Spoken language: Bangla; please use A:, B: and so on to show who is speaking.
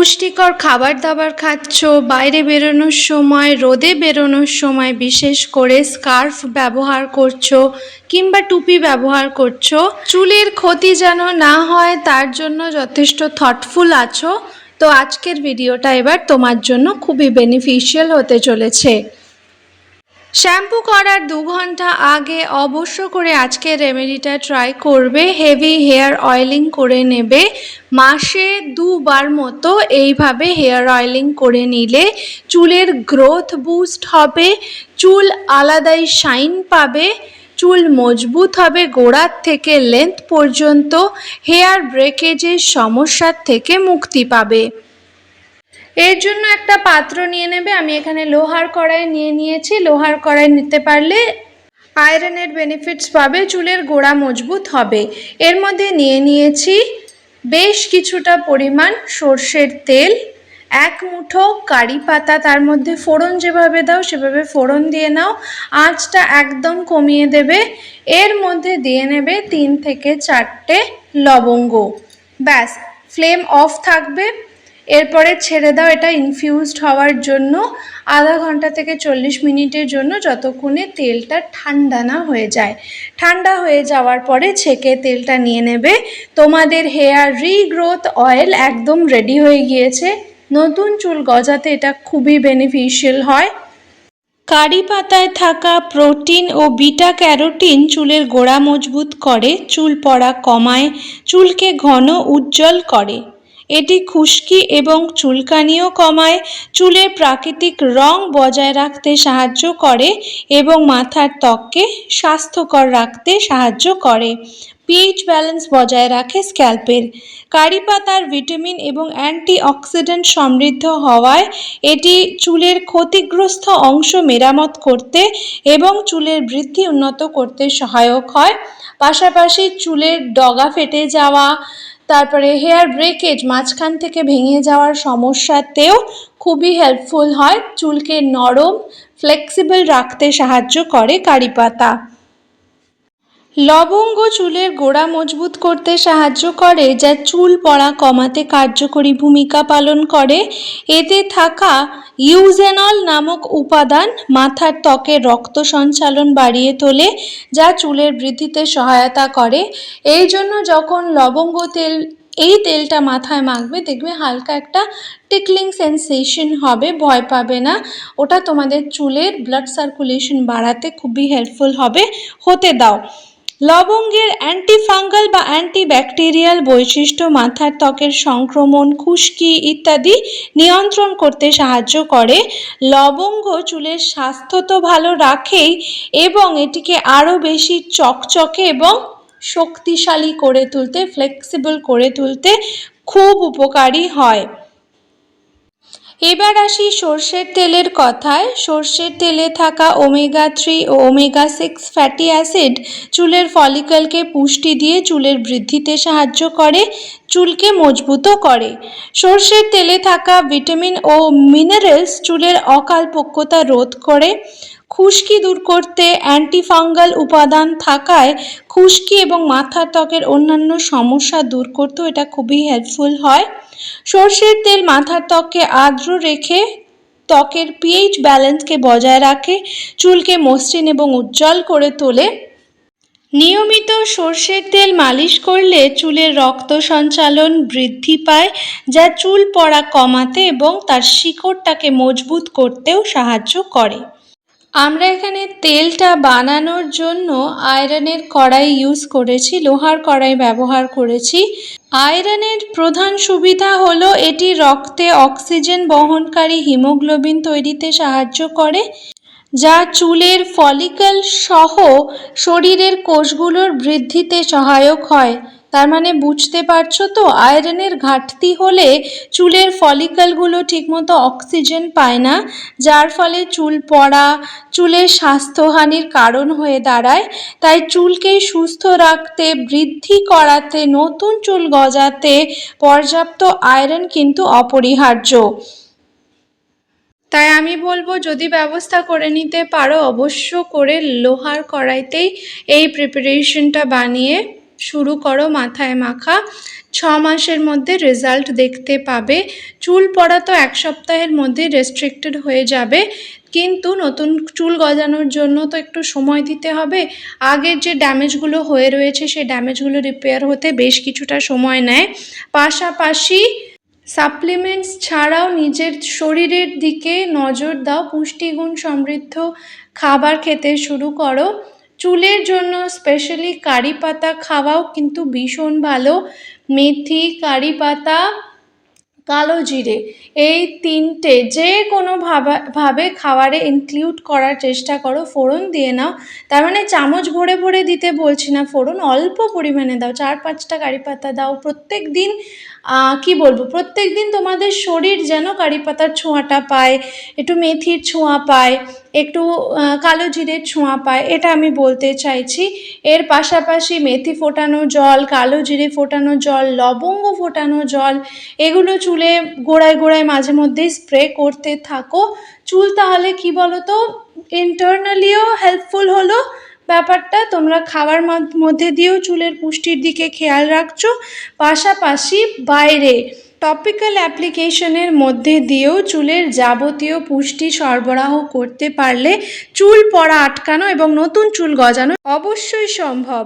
A: পুষ্টিকর খাবার দাবার খাচ্ছ, বাইরে বেরোনোর সময়, রোদে বেরোনোর সময় বিশেষ করে স্কার্ফ ব্যবহার করছ কিংবা টুপি ব্যবহার করছ, চুলের ক্ষতি যেন না হয় তার জন্য যথেষ্ট থটফুল আছো। তো আজকের ভিডিওটা এবার তোমার জন্য খুবই বেনিফিশিয়াল হতে চলেছে। শ্যাম্পু করার দু ঘণ্টা আগে অবশ্য করে আজকে রেমেডিটা ট্রাই করবে হেভি হেয়ার অয়েলিং করে নেবে। মাসে দুবার মতো এইভাবে হেয়ার অয়েলিং করে নিলে চুলের গ্রোথ বুস্ট হবে, চুল আলাদাই শাইন পাবে, চুল মজবুত হবে গোড়ার থেকে লেন্থ পর্যন্ত হেয়ার ব্রেকেজের সমস্যার থেকে মুক্তি পাবে। এর জন্য একটা পাত্র নিয়ে নেবে। আমি এখানে লোহার কড়াই নিয়ে নিয়েছি। লোহার কড়াই নিতে পারলে আয়রনের বেনিফিটস পাবে, চুলের গোড়া মজবুত হবে। এর মধ্যে নিয়ে নিয়েছি বেশ কিছুটা পরিমাণ সর্ষের তেল, এক মুঠো কারি পাতা, তার মধ্যে ফোড়ন যেভাবে দাও, সেভাবে ফোড়ন দিয়ে নাও। আঁচটা একদম কমিয়ে দেবে। এর মধ্যে দিয়ে নেবে তিন থেকে চারটে লবঙ্গ। ব্যাস ফ্লেম অফ থাকবে। এরপরে ছেড়ে দাও, এটা ইনফিউজড হওয়ার জন্য আধা ঘণ্টা থেকে চল্লিশ মিনিটের জন্য যতক্ষণে তেলটা ঠান্ডা না হয়ে যায়। ঠান্ডা হয়ে যাওয়ার পরে ছেঁকে তেলটা নিয়ে নেবে। তোমাদের হেয়ার রিগ্রোথ অয়েল একদম রেডি হয়ে গিয়েছে। নতুন চুল গজাতে এটা খুবই বেনিফিশিয়াল হয়। কারি পাতায় থাকা প্রোটিন ও বিটা ক্যারোটিন চুলের গোড়া মজবুত করে, চুল পড়া কমায়, চুলকে ঘন উজ্জ্বল করে। এটি খুশকি এবং চুলকানিও কমায়, চুলের প্রাকৃতিক রং বজায় রাখতে সাহায্য করে এবং মাথার ত্বককে স্বাস্থ্যকর রাখতে সাহায্য করে। পিএইচ ব্যালেন্স বজায় রাখে স্ক্যাল্পের কারি পাতার ভিটামিন এবং অ্যান্টিঅক্সিডেন্ট সমৃদ্ধ হওয়ায় এটি চুলের ক্ষতিগ্রস্ত অংশ মেরামত করতে এবং চুলের বৃদ্ধি উন্নত করতে সহায়ক হয়। পাশাপাশি চুলের ডগা ফেটে যাওয়া তারপরে হেয়ার ব্রেকেজ মাঝখান থেকে ভেঙে যাওয়ার সমস্যাতেও খুবই হেল্পফুল হয়। চুলকে নরম ফ্লেক্সিবল রাখতে সাহায্য করে কারি পাতা। লবঙ্গ চুলের গোড়া মজবুত করতে সাহায্য করে যা চুল পড়া কমাতে কার্যকরী ভূমিকা পালন করে। এতে থাকা ইউজেনল নামক উপাদান মাথার ত্বকের রক্ত সঞ্চালন বাড়িয়ে তোলে, যা চুলের বৃদ্ধিতে সহায়তা করে। এই জন্য যখন লবঙ্গ তেল, এই তেলটা মাথায় মাখবে, দেখবে হালকা একটা টিকলিং সেন্সেশন হবে, ভয় পাবে না। ওটা তোমাদের চুলের ব্লাড সার্কুলেশন বাড়াতে খুবই হেল্পফুল হবে। হতে দাও। লবঙ্গের অ্যান্টিফাঙ্গাল বা অ্যান্টিব্যাকটেরিয়াল বৈশিষ্ট্য, মাথার ত্বকের সংক্রমণ, খুশকি ইত্যাদি নিয়ন্ত্রণ করতে সাহায্য করে। লবঙ্গ চুলের স্বাস্থ্য তো ভালো রাখেই এবং এটিকে আরও বেশি চকচকে এবং শক্তিশালী করে তুলতে ফ্লেক্সিবল করে তুলতে খুব উপকারী হয়। এবার আসি সর্ষের তেলের কথায়। সর্ষের তেলে থাকা ওমেগা থ্রি ও ওমেগা সিক্স ফ্যাটি অ্যাসিড চুলের ফলিকলকে পুষ্টি দিয়ে চুলের বৃদ্ধিতে সাহায্য করে, চুলকে মজবুত করে। সর্ষের তেলে থাকা ভিটামিন ও মিনারেলস চুলের অকালপক্যতা রোধ করে খুশকি দূর করতে অ্যান্টিফাঙ্গাল উপাদান থাকায় খুশকি এবং মাথার ত্বকের অন্যান্য সমস্যা দূর করতেও এটা খুবই হেল্পফুল হয়। সর্ষের তেল মাথার ত্বককে আর্দ্র রেখে ত্বকের পিএইচ ব্যালেন্সকে বজায় রাখে, চুলকে মসৃণ এবং উজ্জ্বল করে তোলে। নিয়মিত সর্ষের তেল মালিশ করলে চুলের রক্ত সঞ্চালন বৃদ্ধি পায়, যা চুল পড়া কমাতে এবং তার শিকড়টাকে মজবুত করতেও সাহায্য করে। আমরা এখানে তেলটা বানানোর জন্য আয়রনের কড়াই ইউজ করেছি, লোহার কড়াই ব্যবহার করেছি। আয়রনের প্রধান সুবিধা হলো এটি রক্তে অক্সিজেন বহনকারী হিমোগ্লোবিন তৈরিতে সাহায্য করে, যা চুলের ফলিকল সহ শরীরের কোষগুলোর বৃদ্ধিতে সহায়ক হয়। তার মানে বুঝতে পারছ তো, আয়রনের ঘাটতি হলে চুলের ফলিকলগুলো ঠিকমতো অক্সিজেন পায় না, যার ফলে চুল পড়া, চুলের স্বাস্থ্যহানির কারণ হয়ে দাঁড়ায়। তাই চুলকে সুস্থ রাখতে, বৃদ্ধি করাতে, নতুন চুল গজাতে পর্যাপ্ত আয়রন কিন্তু অপরিহার্য। তাই আমি বলব, যদি ব্যবস্থা করে নিতে পারো, অবশ্য করে লোহার কড়াইতেই এই প্রিপারেশনটা বানিয়ে শুরু করো, মাথায় মাখা। ছ মাসের মধ্যে রেজাল্ট দেখতে পাবে। চুল পড়া তো এক সপ্তাহের মধ্যে রেস্ট্রিক্টেড হয়ে যাবে। কিন্তু নতুন চুল গজানোর জন্য তো একটু সময় দিতে হবে। আগের যে ড্যামেজগুলো হয়ে রয়েছে, সেই ড্যামেজগুলো রিপেয়ার হতে বেশ কিছুটা সময় নেয়। পাশাপাশি সাপ্লিমেন্টস ছাড়াও নিজের শরীরের দিকে নজর দাও। পুষ্টিগুণ সমৃদ্ধ খাবার খেতে শুরু করো। চুলের জন্য স্পেশালি কারি পাতা খাওয়াও কিন্তু ভীষণ ভালো। মেথি, কারি পাতা, কালো জিরে এই তিনটে যে কোনো ভাবা খাবারে ইনক্লুড করার চেষ্টা করো। ফোড়ন দিয়ে নাও। তার মানে চামচ ভরে ভরে দিতে বলছি না। ফোড়ন অল্প পরিমাণে দাও। চার পাঁচটা কারি পাতা দাও। প্রত্যেক দিন কী বলব? প্রত্যেক দিন তোমাদের শরীর যেন কারি পাতার ছোঁয়াটা পায়, একটু মেথির ছোঁয়া পায়। একটু কালো জিরের ছোঁয়া পায়, এটা আমি বলতে চাইছি। এর পাশাপাশি মেথি ফোটানো জল, কালো জিরে ফোটানো জল, লবঙ্গ ফোটানো জল, এগুলো চুলে গোড়ায় গোড়ায় মাঝে মধ্যেই স্প্রে করতে থাকো। চুল তাহলে কি বলো তো ইন্টারনালিও হেল্পফুল হলো। ব্যাপারটা তোমরা খাওয়ার মধ্যে দিয়েও চুলের পুষ্টির দিকে খেয়াল রাখছো। পাশাপাশি বাইরে টপিক্যাল অ্যাপ্লিকেশনের মধ্যে দিয়েও চুলের যাবতীয় পুষ্টি সরবরাহ করতে পারলে চুল পড়া আটকানো এবং নতুন চুল গজানো অবশ্যই সম্ভব।